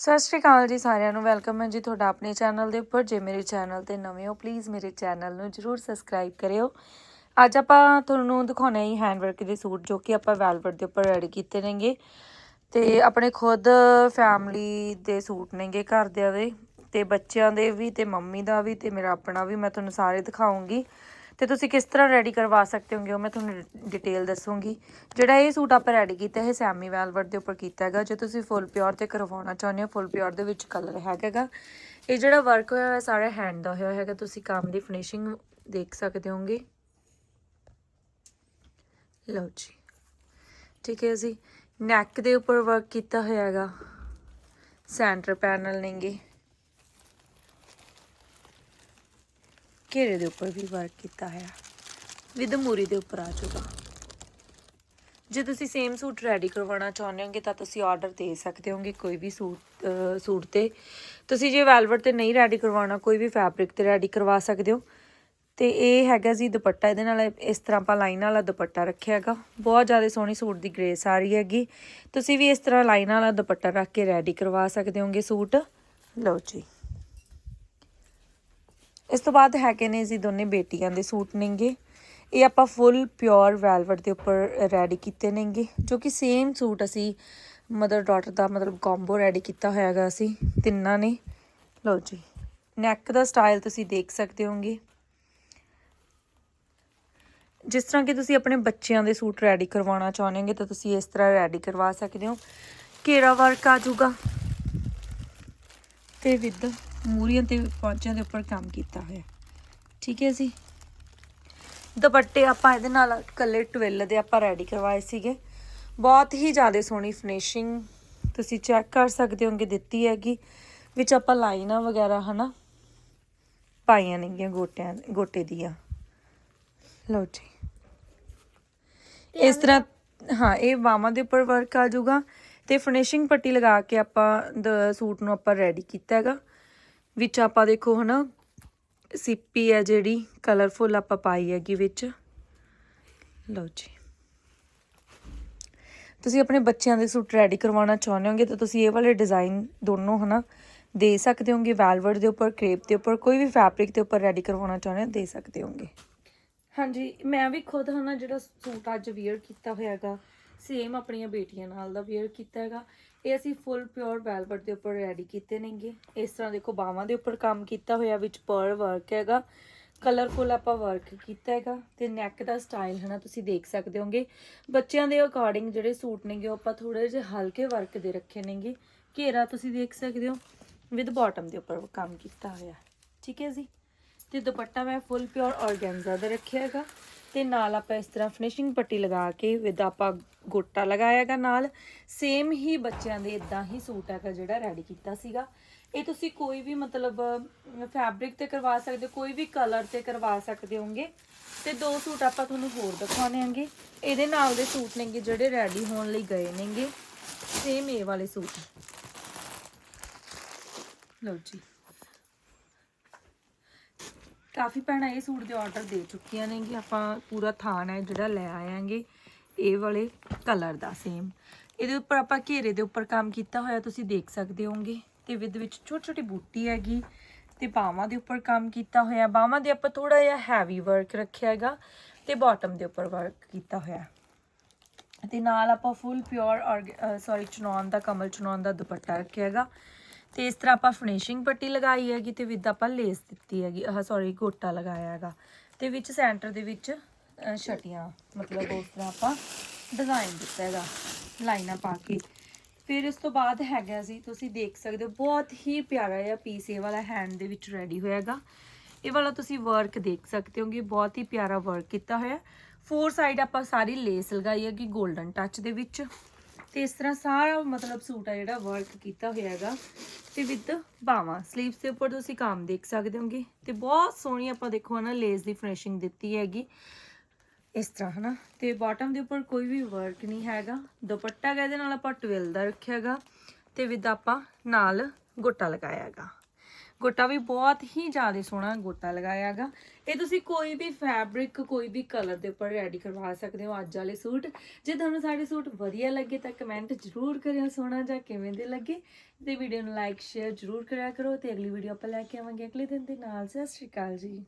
ਸਤਿ ਸ਼੍ਰੀ ਅਕਾਲ ਜੀ ਸਾਰਿਆਂ ਨੂੰ। ਵੈਲਕਮ ਹੈ ਜੀ ਤੁਹਾਡਾ ਆਪਣੇ ਚੈਨਲ ਦੇ ਉੱਪਰ। ਜੇ ਮੇਰੇ ਚੈਨਲ ਤੇ ਨਵੇਂ ਹੋ ਪਲੀਜ਼ ਮੇਰੇ ਚੈਨਲ ਨੂੰ ਜਰੂਰ ਸਬਸਕ੍ਰਾਈਬ ਕਰਿਓ। ਅੱਜ ਆਪਾਂ ਤੁਹਾਨੂੰ ਦਿਖਾਉਣੇ ਹੀ ਹੈਂਡਵਰਕ ਦੇ ਸੂਟ, ਜੋ ਕਿ ਆਪਾਂ ਵੈਲਵਟ ਦੇ ਉੱਪਰ ਰੈਡੀ ਕੀਤੇ ਨੇਗੇ। ਤੇ ਆਪਣੇ ਖੁਦ ਫੈਮਲੀ ਦੇ ਸੂਟ ਨੇਗੇ ਘਰਦਿਆਂ ਦੇ। ਤੇ ਬੱਚਿਆਂ ਦੇ ਵੀ, ਤੇ ਮੰਮੀ ਦਾ ਵੀ, ਤੇ ਮੇਰਾ ਆਪਣਾ ਵੀ, ਮੈਂ ਤੁਹਾਨੂੰ ਸਾਰੇ ਦਿਖਾਉਂਗੀ। ਤੇ ਤੁਸੀਂ ਕਿਸ ਤਰ੍ਹਾਂ ਰੈਡੀ ਕਰਵਾ ਸਕਦੇ ਹੋਗੇ ਉਹ ਮੈਂ ਤੁਹਾਨੂੰ ਡਿਟੇਲ ਦੱਸੂਗੀ। ਜਿਹੜਾ ਇਹ ਸੂਟ ਆਪਾਂ ਰੈਡੀ ਕੀਤਾ, ਇਹ ਸੈਮੀ ਵੈਲਵਟ ਦੇ ਉੱਪਰ ਕੀਤਾ ਹੈਗਾ। ਜੇ ਤੁਸੀਂ ਫੁੱਲ ਪਿਓਰ ਤੇ ਕਰਵਾਉਣਾ ਚਾਹੁੰਦੇ ਹੋ ਫੁੱਲ ਪਿਓਰ ਦੇ ਵਿੱਚ ਕਲਰ ਹੈਗਾ ਇਹ ਜਿਹੜਾ ਵਰਕ ਹੋਇਆ ਹੋਇਆ, ਸਾਰਾ ਹੈਂਡ ਦਾ ਹੋਇਆ ਹੈਗਾ ਤੁਸੀਂ ਕੰਮ ਦੀ ਫਿਨਿਸ਼ਿੰਗ ਦੇਖ ਸਕਦੇ ਹੋਗੇ। ਲਓ ਜੀ। ਠੀਕ ਹੈ ਜੀ। ਨੈਕ ਦੇ ਉੱਪਰ ਵਰਕ ਕੀਤਾ ਹੋਇਆ ਹੈਗਾ। ਸੈਂਟਰ ਪੈਨਲ ਨੇਗੇ। ਘੇਰੇ ਦੇ ਉੱਪਰ ਵੀ ਵਰਕ ਕੀਤਾ ਹੋਇਆ। ਵਿਦ ਮੂਰੀ ਦੇ ਉੱਪਰ ਆ ਜਾਊਗਾ। ਜੇ ਤੁਸੀਂ ਸੇਮ ਸੂਟ ਰੈਡੀ ਕਰਵਾਉਣਾ ਚਾਹੁੰਦੇ ਹੋਗੇ, ਤਾਂ ਤੁਸੀਂ ਆਰਡਰ ਦੇ ਸਕਦੇ ਹੋਗੇ ਕੋਈ ਵੀ ਸੂਟ ਸੂਟ ਤੇ। ਤੁਸੀਂ ਜੇ ਵੈਲਵਟ ਤੇ ਨਹੀਂ ਰੈਡੀ ਕਰਵਾਉਣਾ, ਕੋਈ ਵੀ ਫੈਬਰਿਕ ਤੇ ਰੈਡੀ ਕਰਵਾ ਸਕਦੇ ਹੋ। ਤੇ ਇਹ ਹੈਗਾ ਜੀ ਦੁਪੱਟਾ, ਇਹਦੇ ਨਾਲ ਇਸ ਤਰ੍ਹਾਂ ਆਪਾਂ ਲਾਈਨ ਵਾਲਾ ਦੁਪੱਟਾ ਰੱਖਿਆ ਹੈਗਾ। ਬਹੁਤ ਜ਼ਿਆਦਾ ਸੋਹਣੀ ਸੂਟ ਦੀ ਗ੍ਰੇਸ ਆ ਰਹੀ ਹੈਗੀ। ਤੁਸੀਂ ਵੀ ਇਸ ਤਰ੍ਹਾਂ ਲਾਈਨ ਵਾਲਾ ਦੁਪੱਟਾ ਰੱਖ ਕੇ ਰੈਡੀ ਕਰਵਾ ਸਕਦੇ ਹੋਗੇ ਸੂਟ ਲਓ ਜੀ। ਇਸ ਤੋਂ ਬਾਅਦ ਹੈਗੇ ਨੇ ਜੀ ਦੋਨੇ ਬੇਟੀਆਂ ਦੇ ਸੂਟ ਨੇਗੇ। ਇਹ ਆਪਾਂ ਫੁੱਲ ਪਿਓਰ ਵੈਲਵਟ ਦੇ ਉੱਪਰ ਰੈਡੀ ਕੀਤੇ ਨੇਗੇ, ਜੋ ਕਿ ਸੇਮ ਸੂਟ ਅਸੀਂ ਮਦਰ ਡਾਟਰ ਦਾ ਮਤਲਬ ਕੰਬੋ ਰੈਡੀ ਕੀਤਾ ਹੋਇਆ ਹੈਗਾ ਅਸੀਂ ਤਿੰਨਾਂ ਨੇ। ਲਓ ਜੀ ਨੈਕ ਦਾ ਸਟਾਈਲ ਤੁਸੀਂ ਦੇਖ ਸਕਦੇ ਹੋਗੇ ਜਿਸ ਤਰ੍ਹਾਂ ਕਿ ਤੁਸੀਂ ਆਪਣੇ ਬੱਚਿਆਂ ਦੇ ਸੂਟ ਰੈਡੀ ਕਰਵਾਉਣਾ ਚਾਹੁੰਦੇ ਹੋਗੇ ਤਾਂ ਤੁਸੀਂ ਇਸ ਤਰ੍ਹਾਂ ਰੈਡੀ ਕਰਵਾ ਸਕਦੇ ਹੋ। ਘੇਰਾ ਵਰਕ ਆ ਜਾਊਗਾ? ਤੇ ਵਿਦ ਮੂਰੀਆਂ ਤੇ ਪੌਂਚਿਆਂ ਦੇ ਉੱਪਰ ਕੰਮ ਕੀਤਾ ਹੋਇਆ। ਠੀਕ ਹੈ ਜੀ? ਦੁਪੱਟੇ ਆਪਾਂ ਇਹਦੇ ਨਾਲ ਕੱਲੇ ਟਵਿਲ ਦੇ ਆਪਾਂ ਰੈਡੀ ਕਰਵਾਏ ਸੀਗੇ। ਬਹੁਤ ਹੀ ਜ਼ਿਆਦਾ ਸੋਹਣੀ ਫਿਨਿਸ਼ਿੰਗ ਤੁਸੀਂ ਚੈੱਕ ਕਰ ਸਕਦੇ ਹੋਗੇ ਦਿੱਤੀ ਹੈਗੀ। ਵਿੱਚ ਆਪਾਂ ਲਾਈਨਾਂ ਵਗੈਰਾ ਹਨਾ ਪਾਈਆਂ ਨੇਗੀਆਂ ਗੋਟਿਆਂ ਗੋਟੇ ਦੀਆਂ। ਲਓ ਜੀ। ਇਸ ਤਰ੍ਹਾਂ ਹਾਂ ਇਹ ਬਾਹਾਂ ਦੇ ਉੱਪਰ ਵਰਕ ਆ ਜਾਊਗਾ। ਤੇ ਫਿਨਿਸ਼ਿੰਗ ਪੱਟੀ ਲਗਾ ਕੇ ਆਪਾਂ ਦ ਸੂਟ ਨੂੰ ਆਪਾਂ ਰੈਡੀ ਕੀਤਾ ਹੈਗਾ। ਵਿੱਚ ਆਪਾਂ ਦੇਖੋ ਹਨਾ, ਸਿੱਪੀ ਹੈ ਜਿਹੜੀ ਕਲਰਫੁਲ ਆਪਾਂ ਪਾਈ ਹੈਗੀ ਵਿੱਚ। ਲਓ ਜੀ। ਤੁਸੀਂ ਆਪਣੇ ਬੱਚਿਆਂ ਦੇ ਸੂਟ ਰੈਡੀ ਕਰਵਾਉਣਾ ਚਾਹੁੰਦੇ ਹੋਗੇ ਤਾਂ ਤੁਸੀਂ ਇਹ ਵਾਲੇ ਡਿਜ਼ਾਈਨ ਦੋਨੋਂ ਹਨਾ, ਦੇ ਸਕਦੇ ਹੋਗੇ। ਵੈਲਵਟ ਦੇ ਉੱਪਰ ਕ੍ਰੇਪ ਦੇ ਉੱਪਰ, ਕੋਈ ਵੀ ਫੈਬਰਿਕ ਦੇ ਉੱਪਰ ਰੈਡੀ ਕਰਵਾਉਣਾ ਚਾਹੁੰਦੇ ਹੋ, ਦੇ ਸਕਦੇ ਹੋਗੇ। ਹਾਂਜੀ, ਮੈਂ ਵੀ ਖੁਦ ਹਨਾ ਜਿਹੜਾ ਸੂਟ ਅੱਜ ਵੇਅਰ ਕੀਤਾ ਹੋਇਆ ਹੈਗਾ ਸੇਮ ਆਪਣੀਆਂ ਬੇਟੀਆਂ ਨਾਲ ਦਾ ਵੇਅਰ ਕੀਤਾ ਹੈਗਾ। ਇਹ ਅਸੀਂ ਫੁੱਲ ਪਿਓਰ ਵੈਲਵਟ ਦੇ ਉੱਪਰ ਰੈਡੀ ਕੀਤੇ ਨੇਗੇ। ਇਸ ਤਰ੍ਹਾਂ ਦੇਖੋ, ਬਾਹਾਂ ਦੇ ਉੱਪਰ ਕੰਮ ਕੀਤਾ ਹੋਇਆ, ਵਿੱਚ ਪਰ ਵਰਕ ਹੈਗਾ। ਕਲਰਫੁਲ ਆਪਾਂ ਵਰਕ ਕੀਤਾ ਹੈਗਾ ਤੇ ਨੈਕ ਦਾ ਸਟਾਈਲ ਹਨਾ, ਤੁਸੀਂ ਦੇਖ ਸਕਦੇ ਹੋਗੇ। ਬੱਚਿਆਂ ਦੇ ਅਕੋਰਡਿੰਗ ਜਿਹੜੇ ਸੂਟ ਨੇਗੇ, ਉਹ ਆਪਾਂ ਥੋੜੇ ਜਿਹੇ ਹਲਕੇ ਵਰਕ ਦੇ ਰੱਖੇ ਨੇਗੇ। ਘੇਰਾ ਤੁਸੀਂ ਦੇਖ ਸਕਦੇ ਹੋ ਵਿਦ ਬਾਟਮ ਦੇ ਉੱਪਰ ਕੰਮ ਕੀਤਾ ਹੋਇਆ। ਠੀਕ ਹੈ ਜੀ? ਤੇ ਦੁਪੱਟਾ ਮੈਂ ਫੁੱਲ ਪਿਓਰ ਔਰਗੈਂਜ਼ਾ ਦਾ ਰੱਖਿਆ ਹੈਗਾ। ਤੇ ਨਾਲ ਆਪਾਂ ਇਸ ਤਰ੍ਹਾਂ ਫਿਨਿਸ਼ਿੰਗ ਪੱਟੀ ਲਗਾ ਕੇ ਵਿਦ ਆਪਾਂ ਗੋਟਾ ਲਗਾਇਆ ਹੈਗਾ ਨਾਲ ਸੇਮ ਹੀ ਬੱਚਿਆਂ ਦੇ ਇਦਾਂ ਹੀ ਸੂਟ ਹੈਗਾ ਜਿਹੜਾ ਰੈਡੀ ਕੀਤਾ ਸੀਗਾ। ਇਹ ਤੁਸੀਂ ਕੋਈ ਵੀ ਮਤਲਬ ਫੈਬਰਿਕ ਤੇ ਕਰਵਾ ਸਕਦੇ ਹੋ, ਕੋਈ ਵੀ ਕਲਰ ਤੇ ਕਰਵਾ ਸਕਦੇ ਹੋਗੇ ਤੇ ਦੋ ਸੂਟ ਆਪਾਂ ਤੁਹਾਨੂੰ ਹੋਰ ਦਿਖਾਉਣੇ ਆਂਗੇ ਇਹਦੇ ਨਾਲ ਦੇ ਸੂਟ ਨੇਗੇ ਜਿਹੜੇ ਰੈਡੀ ਹੋਣ ਲਈ ਗਏ ਨੇਗੇ। ਸੇਮ ਇਹ ਵਾਲੇ ਸੂਟ। ਲਓ ਜੀ। ਕਾਫੀ ਭੈਣਾਂ ਇਹ ਸੂਟ ਦੇ ਆਰਡਰ ਦੇ ਚੁੱਕੀਆਂ ਨੇ ਕਿ ਆਪਾਂ ਪੂਰਾ ਥਾਨ ਹੈ ਜਿਹੜਾ ਲੈ ਆਵਾਂਗੇ ਇਹ ਵਾਲੇ ਕਲਰ ਦਾ ਸੇਮ ਇਹਦੇ ਉੱਪਰ ਆਪਾਂ ਘੇਰੇ ਦੇ ਉੱਪਰ ਕੰਮ ਕੀਤਾ ਹੋਇਆ, ਤੁਸੀਂ ਦੇਖ ਸਕਦੇ ਹੋਗੇ ਤੇ ਵਿਦ ਵਿੱਚ ਛੋਟੀ ਛੋਟੀ ਬੂਟੀ ਹੈਗੀ, ਤੇ ਬਾਹਾਂ ਦੇ ਉੱਪਰ ਕੰਮ ਕੀਤਾ ਹੋਇਆ। ਬਾਹਾਂ ਦੇ ਆਪਾਂ ਥੋੜਾ ਜਿਹਾ ਹੈਵੀ ਵਰਕ ਰੱਖਿਆ ਹੈਗਾ, ਤੇ ਬਾਟਮ ਦੇ ਉੱਪਰ ਵਰਕ ਕੀਤਾ ਹੋਇਆ। ਤੇ ਨਾਲ ਆਪਾਂ ਫੁੱਲ ਪਿਓਰ ਸੌਰੀ ਚਨੌਨ ਦਾ, ਕਮਲ ਚਨੌਨ ਦਾ ਦੁਪੱਟਾ ਰੱਖਿਆ ਹੈਗਾ। ਤੇ ਇਸ ਤਰ੍ਹਾਂ ਆਪਾਂ ਫਿਨਿਸ਼ਿੰਗ ਪੱਟੀ ਲਗਾਈ ਹੈਗੀ ਤੇ ਵਿਦ ਆਪਾਂ ਲੇਸ ਦਿੱਤੀ ਹੈਗੀ। ਆਹ ਸੌਰੀ ਗੋਟਾ ਲਗਾਇਆ ਹੈਗਾ। ਤੇ ਵਿੱਚ ਸੈਂਟਰ ਦੇ ਵਿੱਚ ਅਹ, ਛਟੀਆਂ ਮਤਲਬ ਉਸ ਤਰ੍ਹਾਂ ਆਪਾਂ ਡਿਜ਼ਾਈਨ ਦਿੱਤਾ ਹੈਗਾ ਲਾਈਨਾਂ ਪਾ ਕੇ। ਫਿਰ ਇਸ ਤੋਂ ਬਾਅਦ ਹੈਗਾ ਸੀ ਤੁਸੀਂ ਦੇਖ ਸਕਦੇ ਹੋ ਬਹੁਤ ਹੀ ਪਿਆਰਾ ਜਿਹਾ ਪੀਸ ਇਹ ਵਾਲਾ ਹੈਂਡ ਦੇ ਵਿੱਚ ਰੈਡੀ ਹੋਇਆਗਾ ਇਹ ਵਾਲਾ ਤੁਸੀਂ ਵਰਕ ਦੇਖ ਸਕਦੇ ਹੋਗੇ ਬਹੁਤ ਹੀ ਪਿਆਰਾ ਵਰਕ ਕੀਤਾ ਹੋਇਆ। ਫੋਰ ਸਾਈਡ ਆਪਾਂ ਸਾਰੀ ਲੇਸ ਲਗਾਈ ਹੈਗੀ 골ਡਨ ਟੱਚ ਦੇ ਵਿੱਚ। ਤੇ ਇਸ ਤਰ੍ਹਾਂ ਸਾਰਾ ਮਤਲਬ ਸੂਟ ਆ ਜਿਹੜਾ ਵਰਕ ਕੀਤਾ ਹੋਇਆ ਹੈਗਾ। ਤੇ ਵਿਦ ਬਾਵਾਂ ਸਲੀਵਸ ਦੇ ਉੱਪਰ ਤੁਸੀਂ ਕੰਮ ਦੇਖ ਸਕਦੇ ਹੋਗੇ। ਤੇ ਬਹੁਤ ਸੋਹਣੀ ਆਪਾਂ ਦੇਖੋ ਨਾ ਲੇਸ ਦੀ ਫਿਨਿਸ਼ਿੰਗ ਦਿੱਤੀ ਹੈਗੀ। ਇਸ ਤਰ੍ਹਾਂ ਹਨਾ। ਤੇ ਬਾਟਮ ਦੇ ਉੱਪਰ ਕੋਈ ਵੀ ਵਰਕ ਨਹੀਂ ਹੈਗਾ। ਦੁਪੱਟਾ ਹੈਗਾ, ਇਹਦੇ ਨਾਲ ਆਪਾਂ 12 ਦਾ ਰੱਖਿਆ ਹੈਗਾ। ਤੇ ਵਿਦ ਆਪਾਂ ਨਾਲ ਗੋਟਾ ਲਗਾਇਆ ਹੈਗਾ। ਗੋਟਾ ਵੀ ਬਹੁਤ ਹੀ ਜ਼ਿਆਦਾ ਸੋਹਣਾ ਗੋਟਾ ਲਗਾਇਆਗਾ ਇਹ ਤੁਸੀਂ ਕੋਈ ਵੀ ਫੈਬਰਿਕ ਕੋਈ ਵੀ ਕਲਰ ਦੇ ਉੱਪਰ ਰੈਡੀ ਕਰਵਾ ਸਕਦੇ ਹੋ ਅੱਜ ਵਾਲੇ ਸੂਟ। ਜੇ ਤੁਹਾਨੂੰ ਸਾਡੇ ਸੂਟ ਵਧੀਆ ਲੱਗੇ ਤਾਂ ਕਮੈਂਟ ਜ਼ਰੂਰ ਕਰਿਓ ਸੋਹਣਾ ਜਾਂ ਕਿਵੇਂ ਦੇ ਲੱਗੇ। ਤੇ ਵੀਡੀਓ ਨੂੰ ਲਾਈਕ ਸ਼ੇਅਰ ਜ਼ਰੂਰ ਕਰਿਆ ਕਰੋ ਤੇ ਅਗਲੀ ਵੀਡੀਓ ਆਪਾਂ ਲੈ ਕੇ ਆਵਾਂਗੇ ਅਗਲੇ ਦਿਨ ਦੇ ਨਾਲ। ਸਤਿ ਸ਼੍ਰੀ ਅਕਾਲ ਜੀ।